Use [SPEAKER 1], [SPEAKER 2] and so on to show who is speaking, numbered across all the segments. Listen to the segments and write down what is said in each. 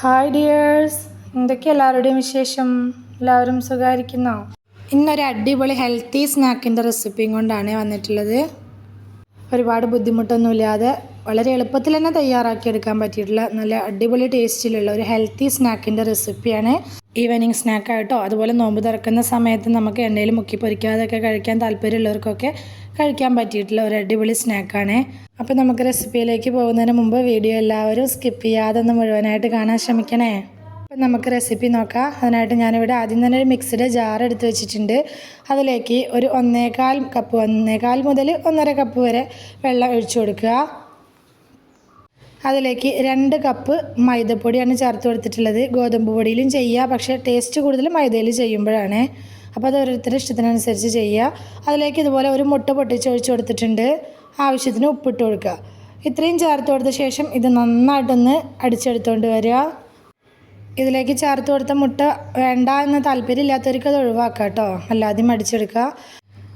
[SPEAKER 1] Hi dears എന്തൊക്കെ എല്ലാവരുടെയും വിശേഷം? എല്ലാവരും സുഖമായിരിക്കുന്നോ? ഇന്നൊരു അടിപൊളി ഹെൽത്തി സ്നാക്കിന്റെ റെസിപ്പിയും കൊണ്ടാണ് വന്നിട്ടുള്ളത്. ഒരുപാട് ബുദ്ധിമുട്ടൊന്നുമില്ലാതെ വളരെ എളുപ്പത്തിൽ തന്നെ തയ്യാറാക്കിയെടുക്കാൻ പറ്റിയിട്ടുള്ള നല്ല അടിപൊളി ടേസ്റ്റിലുള്ള ഒരു ഹെൽത്തി സ്നാക്കിന്റെ റെസിപ്പിയാണ് ഈവനിങ് സ്നാക്കായിട്ടോ അതുപോലെ നോമ്പ് തുറക്കുന്ന സമയത്ത് നമുക്ക് എണ്ണയിൽ മുക്കി പൊരിക്കാതെയൊക്കെ കഴിക്കാൻ താല്പര്യമുള്ളവർക്കൊക്കെ കഴിക്കാൻ പറ്റിയിട്ടുള്ള ഒരു അടിപൊളി സ്നാക്കാണ്. അപ്പോൾ നമുക്ക് റെസിപ്പിയിലേക്ക് പോകുന്നതിന് മുമ്പ് വീഡിയോ എല്ലാവരും സ്കിപ്പ് ചെയ്യാതെ ഒന്ന് മുഴുവനായിട്ട് കാണാൻ ശ്രമിക്കണേ. അപ്പം നമുക്ക് റെസിപ്പി നോക്കാം. അതിനായിട്ട് ഞാനിവിടെ ആദ്യം തന്നെ ഒരു മിക്സിയുടെ ജാർ എടുത്ത് വെച്ചിട്ടുണ്ട്. അതിലേക്ക് ഒരു ഒന്നേകാൽ കപ്പ് ഒന്നേകാൽ മുതൽ ഒന്നര കപ്പ് വരെ വെള്ളം ഒഴിച്ചു കൊടുക്കുക. അതിലേക്ക് രണ്ട് കപ്പ് മൈദപ്പൊടിയാണ് ചേർത്ത് കൊടുത്തിട്ടുള്ളത്. ഗോതമ്പ് പൊടിയിലും ചെയ്യുക. പക്ഷേ ടേസ്റ്റ് കൂടുതൽ മൈദയിൽ ചെയ്യുമ്പോഴാണ്. അപ്പോൾ അത് ഓരോരുത്തരുടെ ഇഷ്ടത്തിനനുസരിച്ച് ചെയ്യുക. അതിലേക്ക് ഇതുപോലെ ഒരു മുട്ട പൊട്ടിച്ച് ഒഴിച്ച് കൊടുത്തിട്ടുണ്ട്. ആവശ്യത്തിന് ഉപ്പിട്ട് കൊടുക്കുക. ഇത്രയും ചേർത്ത് കൊടുത്ത ശേഷം ഇത് നന്നായിട്ടൊന്ന് അടിച്ചെടുത്തുകൊണ്ട് വരിക. ഇതിലേക്ക് ചേർത്ത് കൊടുത്ത മുട്ട വേണ്ട എന്ന് താല്പര്യം ഇല്ലാത്തവർക്ക് അത് ഒഴിവാക്കാം കേട്ടോ. അല്ലാതെയും മടിച്ചെടുക്കുക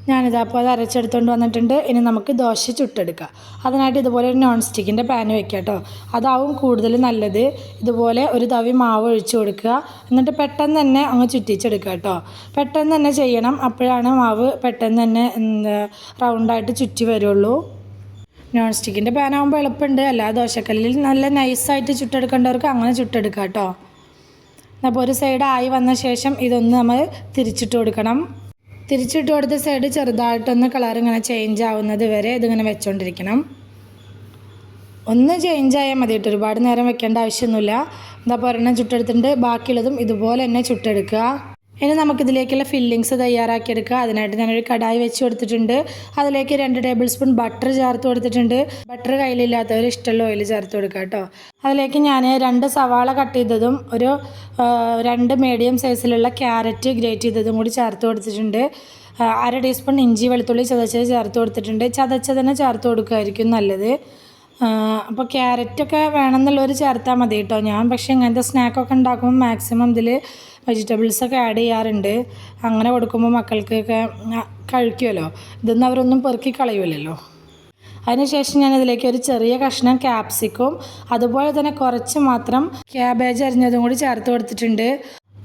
[SPEAKER 1] ഞാനിതാ അപ്പോൾ അത് അരച്ചെടുത്തുകൊണ്ട് വന്നിട്ടുണ്ട്. ഇനി നമുക്ക് ദോശ ചുട്ടെടുക്കാം. അതിനായിട്ട് ഇതുപോലെ ഒരു നോൺ സ്റ്റിക്കിന്റെ പാൻ വെക്കുക കേട്ടോ അതാവും കൂടുതൽ നല്ലത്. ഇതുപോലെ ഒരു തവി മാവ് ഒഴിച്ച് കൊടുക്കുക. എന്നിട്ട് പെട്ടെന്ന് തന്നെ അങ്ങ് ചുറ്റിച്ചെടുക്കുക കേട്ടോ പെട്ടെന്ന് തന്നെ ചെയ്യണം. അപ്പോഴാണ് മാവ് പെട്ടെന്ന് തന്നെ റൗണ്ടായിട്ട് ചുറ്റി വരുള്ളൂ. നോൺ സ്റ്റിക്കിന്റെ പാനാകുമ്പോൾ എളുപ്പമുണ്ട്. അല്ല ദോശക്കല്ലിൽ നല്ല നൈസായിട്ട് ചുട്ടെടുക്കേണ്ടവർക്ക് അങ്ങനെ ചുട്ടെടുക്കാം കേട്ടോ അപ്പോൾ ഒരു സൈഡായി വന്ന ശേഷം ഇതൊന്ന് നമ്മൾ തിരിച്ചിട്ട് കൊടുക്കണം. തിരിച്ചിട്ട് കൊടുത്ത സൈഡ് ചെറുതായിട്ടൊന്ന് കളർ ഇങ്ങനെ ചേഞ്ച് ആവുന്നത് വരെ ഇതിങ്ങനെ വെച്ചുകൊണ്ടിരിക്കണം ഒന്ന് ചേഞ്ച് ആയാൽ മതി കേട്ടോ ഒരുപാട് നേരം വെക്കേണ്ട ആവശ്യമൊന്നുമില്ല. എന്താ പറയുക ചുട്ടെടുത്തിട്ടുണ്ട്. ബാക്കിയുള്ളതും ഇതുപോലെ തന്നെ ചുട്ടെടുക്കുക. ഇനി നമുക്കിതിലേക്കുള്ള ഫില്ലിങ്സ് തയ്യാറാക്കിയെടുക്കുക. അതിനായിട്ട് ഞാനൊരു കടായി വെച്ച് കൊടുത്തിട്ടുണ്ട്. അതിലേക്ക് രണ്ട് ടേബിൾ സ്പൂൺ ബട്ടർ ചേർത്ത് കൊടുത്തിട്ടുണ്ട്. ബട്ടർ കയ്യിലില്ലാത്തവർ ഇഷ്ടമുള്ള ഓയിൽ ചേർത്ത് കൊടുക്കുക കേട്ടോ. അതിലേക്ക് ഞാൻ രണ്ട് സവാള കട്ട് ചെയ്തതും ഒരു രണ്ട് മീഡിയം സൈസിലുള്ള ക്യാരറ്റ് ഗ്രേറ്റ് ചെയ്തതും കൂടി ചേർത്ത് കൊടുത്തിട്ടുണ്ട്. അര ടീസ്പൂൺ ഇഞ്ചി വെളുത്തുള്ളി ചതച്ചത് ചേർത്ത് കൊടുത്തിട്ടുണ്ട്. ചതച്ചതിനെ ചേർത്ത് കൊടുക്കുമായിരിക്കും നല്ലത്. അപ്പോൾ ക്യാരറ്റൊക്കെ വേണമെന്നുള്ളവർ ചേർത്താൽ മതി കേട്ടോ ഞാൻ. പക്ഷേ ഇങ്ങനത്തെ സ്നാക്കൊക്കെ ഉണ്ടാക്കുമ്പോൾ മാക്സിമം ഇതിൽ വെജിറ്റബിൾസൊക്കെ ആഡ് ചെയ്യാറുണ്ട്. അങ്ങനെ കൊടുക്കുമ്പോൾ മക്കൾക്കൊക്കെ കഴിക്കുമല്ലോ ഇതൊന്നും അവരൊന്നും പെറുക്കി കളയുമല്ലോ അതിനുശേഷം ഞാൻ ഇതിലേക്ക് ഒരു ചെറിയ കഷ്ണം ക്യാപ്സിക്കും അതുപോലെ തന്നെ കുറച്ച് മാത്രം ക്യാബേജ് അരിഞ്ഞതും കൂടി ചേർത്ത് കൊടുത്തിട്ടുണ്ട്.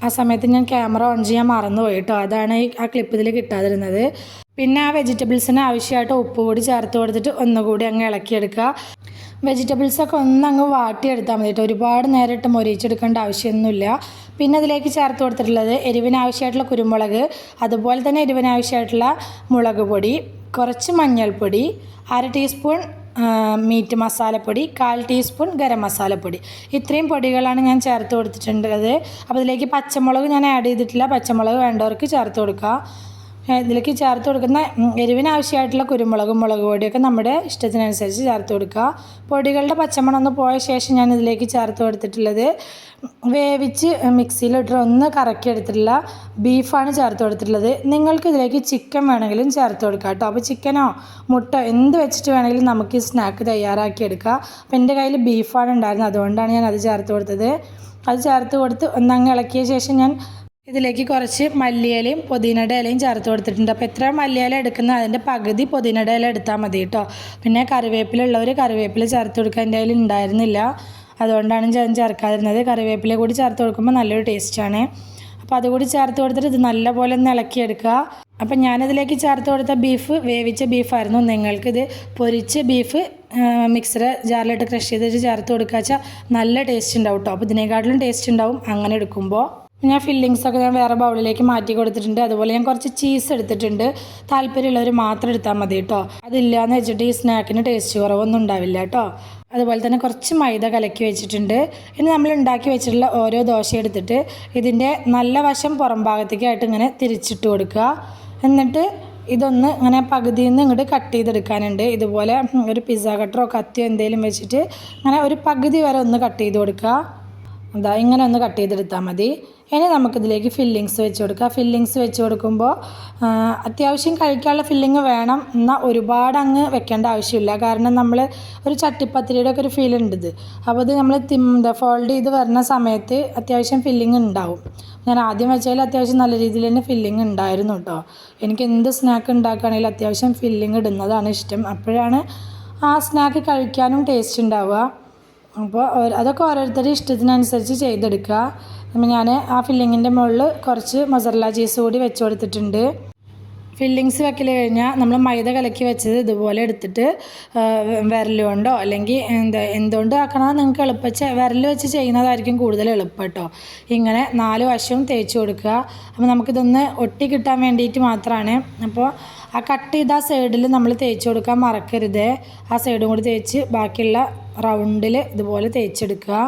[SPEAKER 1] ആ സമയത്ത് ഞാൻ ക്യാമറ ഓൺ ചെയ്യാൻ മറന്നുപോയി കേട്ടോ അതാണ് ഈ ആ ക്ലിപ്പ് ഇതിൽ കിട്ടാതിരുന്നത്. പിന്നെ ആ വെജിറ്റബിൾസിന് ആവശ്യമായിട്ട് ഉപ്പ് കൂടി ചേർത്ത് കൊടുത്തിട്ട് ഒന്നുകൂടി അങ്ങ് ഇളക്കിയെടുക്കുക. വെജിറ്റബിൾസൊക്കെ ഒന്നങ്ങ് വാട്ടിയെടുത്താൽ മതി കേട്ടോ. ഒരുപാട് നേരിട്ട് ഇട്ട് മൊരിയിച്ചെടുക്കേണ്ട ആവശ്യമൊന്നുമില്ല. പിന്നെ അതിലേക്ക് ചേർത്ത് കൊടുത്തിട്ടുള്ളത് എരിവിനാവശ്യമായിട്ടുള്ള കുരുമുളക് അതുപോലെ തന്നെ എരിവിനാവശ്യമായിട്ടുള്ള മുളക് പൊടി കുറച്ച് മഞ്ഞൾപ്പൊടി അര ടീസ്പൂൺ മീറ്റ് മസാലപ്പൊടി കാൽ ടീസ്പൂൺ ഗരം മസാലപ്പൊടി. ഇത്രയും പൊടികളാണ് ഞാൻ ചേർത്ത് കൊടുത്തിട്ടുള്ളത്. അപ്പോൾ അതിലേക്ക് പച്ചമുളക് ഞാൻ ആഡ് ചെയ്തിട്ടില്ല. പച്ചമുളക് വേണ്ടവർക്ക് ചേർത്ത് കൊടുക്കുക ഇതിലേക്ക് ചേർത്ത് കൊടുക്കുന്ന എരിവിനാവശ്യമായിട്ടുള്ള കുരുമുളകും മുളക് പൊടിയൊക്കെ നമ്മുടെ ഇഷ്ടത്തിനനുസരിച്ച് ചേർത്ത് കൊടുക്കുക. പൊടികളുടെ പച്ചമണം ഒന്ന് പോയ ശേഷം ഞാൻ ഇതിലേക്ക് ചേർത്ത് കൊടുത്തിട്ടുള്ളത് വേവിച്ച് മിക്സിയിലിട്ട് ഒന്ന് കറക്കി എടുത്തിട്ടുള്ള ബീഫാണ് ചേർത്ത് കൊടുത്തിട്ടുള്ളത്. നിങ്ങൾക്ക് ഇതിലേക്ക് ചിക്കൻ വേണമെങ്കിലും ചേർത്ത് കൊടുക്കാം കേട്ടോ. അപ്പോൾ ചിക്കനോ മുട്ടോ എന്ത് വെച്ചിട്ട് വേണമെങ്കിലും നമുക്ക് ഈ സ്നാക്ക് തയ്യാറാക്കി എടുക്കാം. അപ്പോൾ എന്റെ കയ്യിൽ ബീഫാണ് ഉണ്ടായിരുന്നത് അതുകൊണ്ടാണ് ഞാൻ അത് ചേർത്ത് കൊടുത്തത്. അത് ചേർത്ത് കൊടുത്ത് ഒന്നങ്ങ് ഇളക്കിയ ശേഷം ഞാൻ ഇതിലേക്ക് കുറച്ച് മല്ലിയിലയും പുതിനയുടെ ഇലയും ചേർത്ത് കൊടുത്തിട്ടുണ്ട്. അപ്പോൾ എത്ര മല്ലിയില എടുക്കുന്ന അതിന്റെ പകുതി പുതിനയുടെ ഇല എടുത്താൽ മതി കേട്ടോ പിന്നെ കറിവേപ്പിലുള്ളവർ കറിവേപ്പില ചേർത്ത് കൊടുക്കാൻ എന്റെ കയ്യിൽ ഉണ്ടായിരുന്നില്ല. അതുകൊണ്ടാണ് ഞാൻ ചേർക്കാതിരുന്നത്. കറിവേപ്പില കൂടി ചേർത്ത് കൊടുക്കുമ്പോൾ നല്ലൊരു ടേസ്റ്റാണ് അപ്പോൾ അതുകൂടി ചേർത്ത് കൊടുത്തിട്ട് ഇത് നല്ലപോലെ ഒന്ന് ഇളക്കിയെടുക്കുക. അപ്പം ഞാനിതിലേക്ക് ചേർത്ത് കൊടുത്ത ബീഫ് വേവിച്ച ബീഫായിരുന്നു നിങ്ങൾക്കിത് പൊരിച്ച ബീഫ് മിക്സർ ജാറിലിട്ട് ക്രഷ് ചെയ്തിട്ട് ചേർത്ത് കൊടുക്കുക വെച്ചാൽ നല്ല ടേസ്റ്റ് ഉണ്ടാവും കേട്ടോ അപ്പോൾ ഇതിനേക്കാട്ടിലും ടേസ്റ്റ് ഉണ്ടാവും അങ്ങനെ എടുക്കുമ്പോൾ. ഞാൻ ഫില്ലിങ്സൊക്കെ ഞാൻ വേറെ ബൗളിലേക്ക് മാറ്റി കൊടുത്തിട്ടുണ്ട്. അതുപോലെ ഞാൻ കുറച്ച് ചീസ് എടുത്തിട്ടുണ്ട്. താല്പര്യമുള്ളവർ മാത്രം എടുത്താൽ മതി കേട്ടോ അതില്ലാന്ന് വെച്ചിട്ട് ഈ സ്നാക്കിന് ടേസ്റ്റ് കുറവൊന്നും ഉണ്ടാവില്ല കേട്ടോ അതുപോലെ തന്നെ കുറച്ച് മൈദ കലക്കി വെച്ചിട്ടുണ്ട്. ഇനി നമ്മൾ ഉണ്ടാക്കി വെച്ചിട്ടുള്ള ഓരോ ദോശ എടുത്തിട്ട് ഇതിന്റെ നല്ല വശം പുറം ഭാഗത്തേക്കായിട്ട് ഇങ്ങനെ തിരിച്ചിട്ട് കൊടുക്കുക. എന്നിട്ട് ഇതൊന്ന് ഇങ്ങനെ പകുതിയിൽ നിന്ന് ഇങ്ങോട്ട് കട്ട് ചെയ്തെടുക്കാനുണ്ട്. ഇതുപോലെ ഒരു പിസ്സ കട്ടറോ കത്തിയോ എന്തെങ്കിലും വെച്ചിട്ട് അങ്ങനെ ഒരു പകുതി വരെ ഒന്ന് കട്ട് ചെയ്ത് കൊടുക്കുക. എന്താ ഇങ്ങനെ ഒന്ന് കട്ട് ചെയ്തെടുത്താൽ മതി. ഇനി നമുക്കിതിലേക്ക് ഫില്ലിങ്സ് വെച്ച് കൊടുക്കാം. ഫില്ലിങ്സ് വെച്ച് കൊടുക്കുമ്പോൾ അത്യാവശ്യം കഴിക്കാനുള്ള ഫില്ലിങ് വേണം. എന്നാൽ ഒരുപാട് അങ്ങ് വെക്കേണ്ട ആവശ്യമില്ല. കാരണം നമ്മൾ ഒരു ചട്ടിപ്പത്തിരിയുടെ ഒക്കെ ഒരു ഫീൽ ഉണ്ട് ഇത്. അപ്പോൾ ഇത് നമ്മൾ എന്താ ഫോൾഡ് ചെയ്ത് വരുന്ന സമയത്ത് അത്യാവശ്യം ഫില്ലിങ് ഉണ്ടാവും. ഞാൻ ആദ്യം വെച്ചതിൽ അത്യാവശ്യം നല്ല രീതിയിൽ തന്നെ ഫില്ലിങ് ഉണ്ടായിരുന്നു കേട്ടോ എനിക്ക് എന്ത് സ്നാക്ക് ഉണ്ടാക്കുകയാണെങ്കിലും അത്യാവശ്യം ഫില്ലിങ് ഇടുന്നതാണ് ഇഷ്ടം. അപ്പോഴാണ് ആ സ്നാക്ക് കഴിക്കാനും ടേസ്റ്റ് ഉണ്ടാവുക. അപ്പോൾ അതൊക്കെ ഓരോരുത്തരുടെ ഇഷ്ടത്തിനനുസരിച്ച് ചെയ്തെടുക്കുക. അപ്പോൾ ഞാൻ ആ ഫില്ലിങ്ങിന്റെ മുകളിൽ കുറച്ച് മൊസറല്ല ചീസ് കൂടി വെച്ച് കൊടുത്തിട്ടുണ്ട്. ഫില്ലിങ്സ് വെക്കൽ കഴിഞ്ഞാൽ നമ്മൾ മൈദ കലക്കി വെച്ചത് ഇതുപോലെ എടുത്തിട്ട് വിരൽ കൊണ്ടോ അല്ലെങ്കിൽ എന്താ എന്തുകൊണ്ട് ആക്കണമെന്ന് നിങ്ങൾക്ക് എളുപ്പം. വിരൽ വെച്ച് ചെയ്യുന്നതായിരിക്കും കൂടുതൽ എളുപ്പം കേട്ടോ. ഇങ്ങനെ നാല് വശവും തേച്ച് കൊടുക്കുക. അപ്പോൾ നമുക്കിതൊന്ന് ഒട്ടി കിട്ടാൻ വേണ്ടിയിട്ട് മാത്രമാണ്. അപ്പോൾ ആ കട്ട് ചെയ്ത ആ സൈഡിൽ നമ്മൾ തേച്ച് കൊടുക്കാൻ മറക്കരുത്. ആ സൈഡും കൂടി തേച്ച് ബാക്കിയുള്ള റൗണ്ടിൽ ഇതുപോലെ തേച്ചെടുക്കുക.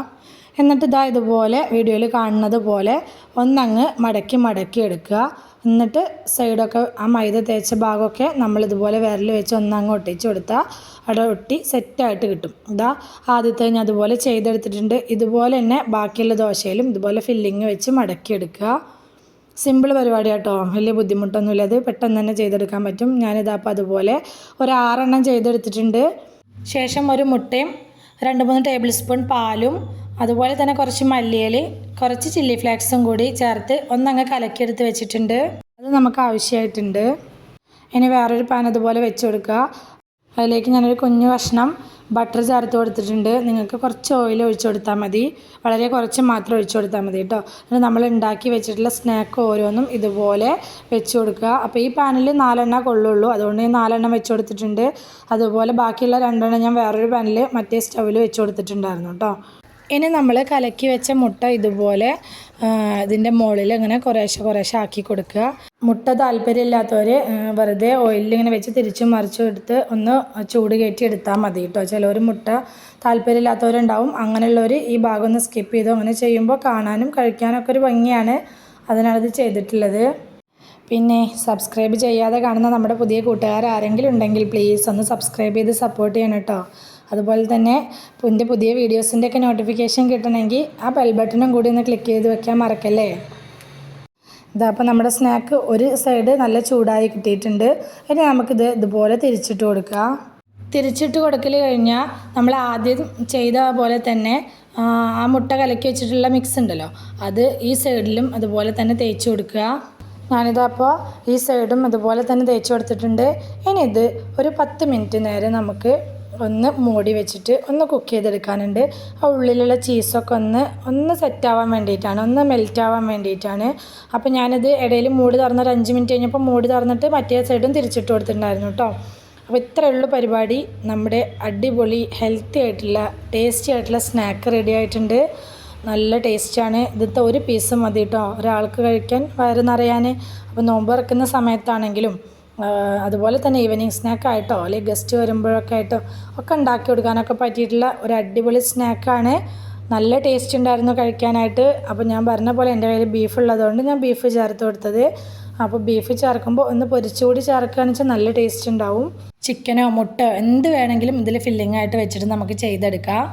[SPEAKER 1] എന്നിട്ട് ഇതാ ഇതുപോലെ വീഡിയോയിൽ കാണുന്നത് പോലെ ഒന്നങ്ങ് മടക്കി മടക്കി എടുക്കുക. എന്നിട്ട് സൈഡൊക്കെ ആ മൈദ തേച്ച ഭാഗമൊക്കെ നമ്മൾ ഇതുപോലെ വിരൽ വെച്ച് ഒന്നങ്ങ് ഒട്ടിച്ച് കൊടുത്താൽ അവിടെ ഒട്ടി സെറ്റായിട്ട് കിട്ടും. ഇതാ ആദ്യത്തെ ഞാൻ അതുപോലെ ചെയ്തെടുത്തിട്ടുണ്ട്. ഇതുപോലെ തന്നെ ബാക്കിയുള്ള ദോശയിലും ഇതുപോലെ ഫില്ലിങ് വെച്ച് മടക്കി എടുക്കുക സിമ്പിൾ പരിപാടി കേട്ടോ വലിയ ബുദ്ധിമുട്ടൊന്നുമില്ല. അത് പെട്ടെന്ന് തന്നെ ചെയ്തെടുക്കാൻ പറ്റും. ഞാനിതാ അപ്പോൾ അതുപോലെ ഒരു ആറെണ്ണം ചെയ്തെടുത്തിട്ടുണ്ട്. ശേഷം ഒരു മുട്ടയും രണ്ട് മൂന്ന് ടേബിൾ സ്പൂൺ പാലും അതുപോലെ തന്നെ കുറച്ച് മല്ലിയിൽ കുറച്ച് ചില്ലി ഫ്ലേക്സും കൂടി ചേർത്ത് ഒന്നങ്ങ് കലക്കിയെടുത്ത് വെച്ചിട്ടുണ്ട്. അത് നമുക്ക് ആവശ്യമായിട്ടുണ്ട്. ഇനി വേറൊരു പാൻ അതുപോലെ വെച്ച് കൊടുക്കുക. അതിലേക്ക് ഞാനൊരു കുഞ്ഞു കഷ്ണം ബട്ടർ ചേർത്ത് കൊടുത്തിട്ടുണ്ട്. നിങ്ങൾക്ക് കുറച്ച് ഓയിൽ ഒഴിച്ചു കൊടുത്താൽ മതി. വളരെ കുറച്ച് മാത്രം ഒഴിച്ചു കൊടുത്താൽ മതി കേട്ടോ എന്നിട്ട് നമ്മൾ ഉണ്ടാക്കി വെച്ചിട്ടുള്ള സ്നാക്ക് ഓരോന്നും ഇതുപോലെ വെച്ച് കൊടുക്കുക. അപ്പോൾ ഈ പാനിൽ നാലെണ്ണ കൊള്ളുള്ളൂ. അതുകൊണ്ട് ഞാൻ നാലെണ്ണം വെച്ച് കൊടുത്തിട്ടുണ്ട്. അതുപോലെ ബാക്കിയുള്ള രണ്ടെണ്ണം ഞാൻ വേറൊരു പാനിൽ മറ്റേ സ്റ്റൗവിൽ വെച്ച് കൊടുത്തിട്ടുണ്ടായിരുന്നു കേട്ടോ ഇനി നമ്മൾ കലക്കി വെച്ച മുട്ട ഇതുപോലെ ഇതിന്റെ മുകളിൽ ഇങ്ങനെ കുറേശ്ശെ കുറേശ്ശെ ആക്കി കൊടുക്കുക. മുട്ട താല്പര്യമില്ലാത്തവർ വെറുതെ ഓയിലിൽ ഇങ്ങനെ വെച്ച് തിരിച്ചും മറിച്ചും എടുത്ത് ഒന്ന് ചൂട് കയറ്റി എടുത്താൽ മതി കേട്ടോ ചിലവർ മുട്ട താല്പര്യമില്ലാത്തവരുണ്ടാവും. അങ്ങനെയുള്ളവർ ഈ ഭാഗം ഒന്ന് സ്കിപ്പ് ചെയ്തു അങ്ങനെ ചെയ്യുമ്പോൾ കാണാനും കഴിക്കാനൊക്കെ ഒരു ഭംഗിയാണ്. അതിനാണിത് ചെയ്തിട്ടുള്ളത്. പിന്നെ സബ്സ്ക്രൈബ് ചെയ്യാതെ കാണുന്ന നമ്മുടെ പുതിയ കൂട്ടുകാർ ആരെങ്കിലും ഉണ്ടെങ്കിൽ പ്ലീസ് ഒന്ന് സബ്സ്ക്രൈബ് ചെയ്ത് സപ്പോർട്ട് ചെയ്യണം കേട്ടോ അതുപോലെ തന്നെ എന്റെ പുതിയ വീഡിയോസിന്റെ ഒക്കെ നോട്ടിഫിക്കേഷൻ കിട്ടണമെങ്കിൽ ആ ബെൽ ബട്ടണും കൂടി ഒന്ന് ക്ലിക്ക് ചെയ്ത് വെക്കാൻ മറക്കല്ലേ? ഇതാ അപ്പോൾ നമ്മുടെ സ്നാക്ക് ഒരു സൈഡ് നല്ല ചൂടായി കിട്ടിയിട്ടുണ്ട്. ഇനി നമുക്കിത് ഇതുപോലെ തിരിച്ചിട്ട് കൊടുക്കുക തിരിച്ചിട്ട് കൊടുക്കൽ കഴിഞ്ഞാൽ നമ്മൾ ആദ്യം ചെയ്ത പോലെ തന്നെ ആ മുട്ട കലക്കി വെച്ചിട്ടുള്ള മിക്സ് ഉണ്ടല്ലോ അത് ഈ സൈഡിലും അതുപോലെ തന്നെ തേച്ച് കൊടുക്കുക. ഞാനിതപ്പോൾ ഈ സൈഡും അതുപോലെ തന്നെ തേച്ച് കൊടുത്തിട്ടുണ്ട്. ഇനി ഇത് ഒരു പത്ത് മിനിറ്റ് നേരം നമുക്ക് ഒന്ന് മൂടി വെച്ചിട്ട് ഒന്ന് കുക്ക് ചെയ്തെടുക്കാനുണ്ട്. ആ ഉള്ളിലുള്ള ചീസൊക്കെ ഒന്ന് ഒന്ന് സെറ്റാവാൻ വേണ്ടിയിട്ടാണ് ഒന്ന് മെൽറ്റ് ആവാൻ വേണ്ടിയിട്ടാണ്. അപ്പോൾ ഞാനിത് ഇടയിൽ മൂടി തുറന്നൊരു അഞ്ച് മിനിറ്റ് കഴിഞ്ഞപ്പോൾ മൂടി തുറന്നിട്ട് മറ്റേ സൈഡും തിരിച്ചിട്ട് കൊടുത്തിട്ടുണ്ടായിരുന്നു കേട്ടോ അപ്പോൾ ഇത്രയേ ഉള്ളൂ പരിപാടി. നമ്മുടെ അടിപൊളി ഹെൽത്തി ആയിട്ടുള്ള ടേസ്റ്റി ആയിട്ടുള്ള സ്നാക്ക് റെഡി ആയിട്ടുണ്ട്. നല്ല ടേസ്റ്റാണ് ഇതിലത്തെ ഒരു പീസ് മതി കേട്ടോ ഒരാൾക്ക് കഴിക്കാൻ വയറ് നിറയാൻ അപ്പോൾ നോമ്പ് ഇറക്കുന്ന സമയത്താണെങ്കിലും അതുപോലെ തന്നെ ഈവനിങ് സ്നാക്കായിട്ടോ അല്ലെങ്കിൽ ഗസ്റ്റ് വരുമ്പോഴൊക്കെ ആയിട്ടോ ഒക്കെ ഉണ്ടാക്കി കൊടുക്കാനൊക്കെ പറ്റിയിട്ടുള്ള ഒരു അടിപൊളി സ്നാക്കാണ് നല്ല ടേസ്റ്റ് ഉണ്ടായിരുന്നു കഴിക്കാനായിട്ട്. അപ്പോൾ ഞാൻ പറഞ്ഞ പോലെ എന്റെ കയ്യിൽ ബീഫ് ഉള്ളതുകൊണ്ട് ഞാൻ ബീഫ് ചേർത്ത് കൊടുത്തത്. അപ്പോൾ ബീഫ് ചേർക്കുമ്പോൾ ഒന്ന് പൊരിച്ചുകൂടി ചേർക്കുകയാണെന്ന് വെച്ചാൽ നല്ല ടേസ്റ്റ് ഉണ്ടാവും. ചിക്കനോ മുട്ടയോ എന്ത് വേണമെങ്കിലും ഇതിൽ ഫില്ലിംഗ് ആയിട്ട് വെച്ചിട്ട് നമുക്ക് ചെയ്തെടുക്കാം.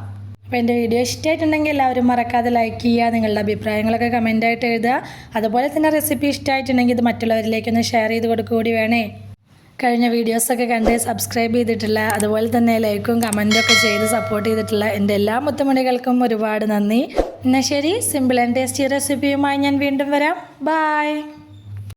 [SPEAKER 1] അപ്പോൾ എന്റെ വീഡിയോ ഇഷ്ടമായിട്ടുണ്ടെങ്കിൽ എല്ലാവരും മറക്കാതെ ലൈക്ക് ചെയ്യുക നിങ്ങളുടെ അഭിപ്രായങ്ങളൊക്കെ കമന്റായിട്ട് എഴുതുക. അതുപോലെ തന്നെ റെസിപ്പി ഇഷ്ടമായിട്ടുണ്ടെങ്കിൽ ഇത് മറ്റുള്ളവരിലേക്കൊന്ന് ഷെയർ ചെയ്ത് കൊടുക്കുക കൂടി വേണേ. കഴിഞ്ഞ വീഡിയോസൊക്കെ കണ്ട് സബ്സ്ക്രൈബ് ചെയ്തിട്ടില്ല അതുപോലെ തന്നെ ലൈക്കും കമന്റും ഒക്കെ ചെയ്ത് സപ്പോർട്ട് ചെയ്തിട്ടുള്ള എന്റെ എല്ലാ മുത്തുമണികൾക്കും ഒരുപാട് നന്ദി. എന്നാൽ ശരി സിമ്പിൾ ആൻഡ് ടേസ്റ്റി റെസിപ്പിയുമായി ഞാൻ വീണ്ടും വരാം. ബായ്